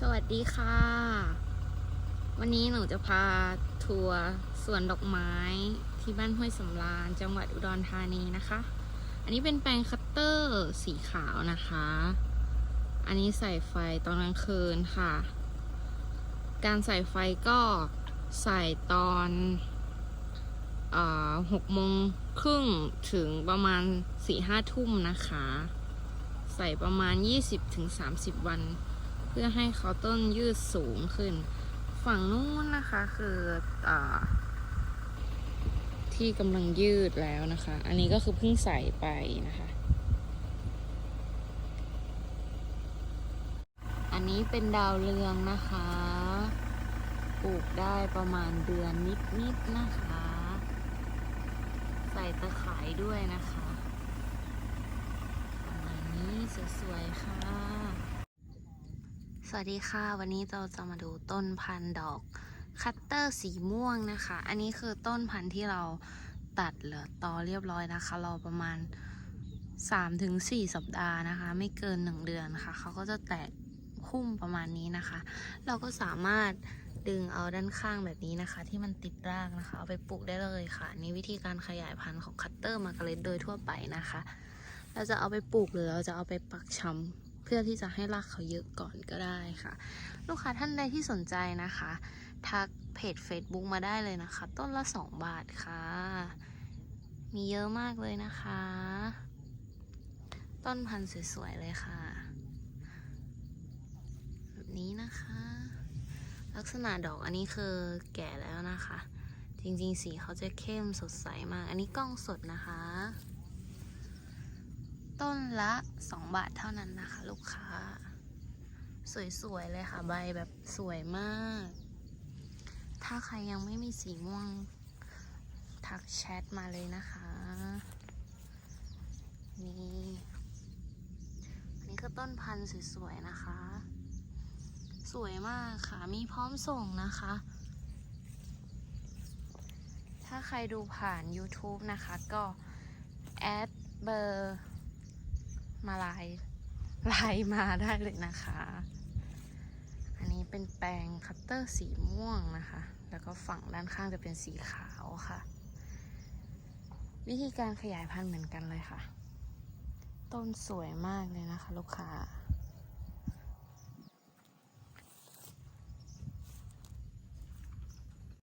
สวัสดีค่ะ วันนี้หนูจะพาทัวร์สวนดอกไม้ที่บ้านห้วยสำราญจังหวัดอุดรธานีนะคะ อันนี้เป็นแปลงคัตเตอร์สีขาวนะคะ อันนี้ใส่ไฟตอนกลางคืนค่ะ การใส่ไฟก็ใส่ตอนหกโมงครึ่งถึงประมาณสี่ห้าทุ่มนะคะ ใส่ประมาณ 20-30 วัน พื่อให้เขาต้นยืดสูงขึ้น ฝั่งนู้นนะคะคืออาที่กำลังยืดแล้วนะคะ อันนี้ก็คือเพิ่งใส่ไปนะคะ อันนี้เป็นดาวเรืองนะคะ ปลูกได้ประมาณเดือนนิดๆนะคะ ใส่ตะข่ายด้วยนะคะประมาณนี้สวยๆค่ะ วัสดีค่ะ วันนี้เราจะมาดูต้นพันธุ์ดอกคัตเตอร์สีม่วงนะคะ อันนี้คือต้นพันธุ์ที่เราตัดเหลือตอเรียบร้อยนะคะราประมาณ 3-4 สัปดาห์นะคะ ไม่เกิน 1 เดือนค่ะ เขาก็จะแตกพุ่มประมาณนี้นะคะ เราก็สามารถดึงเอาด้านข้างแบบนี้นะคะ ที่มันติดรากนะคะ เอาไปปลูกได้เลยค่ะ นี่วิธีการขยายพันธุ์ของคัตเตอร์มาร์กาเร็ตโดยทั่วไปนะคะ เราจะเอาไปปลูกหรือเราจะเอาไปปักชำ เพื่อที่จะให้รากเขาเยอะก่อนก็ได้ค่ะ ลูกค้าท่านใดที่สนใจนะคะ ทักเพจ Facebook มาได้เลยนะคะ ต้นละ 2 บาทค่ะ มีเยอะมากเลยนะคะ ต้นพันธุ์สวยๆเลยค่ะ แบบนี้นะคะ ลักษณะดอกอันนี้คือแก่แล้วนะคะ จริงๆ สีเขาจะเข้มสดใสมาก อันนี้กล้องสดนะคะ ต้นละ 2 บาทเท่านั้นนะคะ ลูกค้า สวยๆ เลยค่ะ ใบแบบสวยมาก ถ้าใครยังไม่มีสีม่วง ทักแชทมาเลยนะคะ นี่อันนี้คือต้นพันธุ์สวยๆ นะคะ สวยมากค่ะ มีพร้อมส่งนะคะถ้าใครดูผ่าน YouTube นะคะ ก็ แอดเบอร์ มาลายลายมาได้เลยนะคะ อันนี้เป็นแปรงคัตเตอร์สีม่วงนะคะ แล้วก็ฝั่งด้านข้างจะเป็นสีขาวค่ะ วิธีการขยายพันธุ์เหมือนกันเลยค่ะ ต้นสวยมากเลยนะคะ ลูกค้า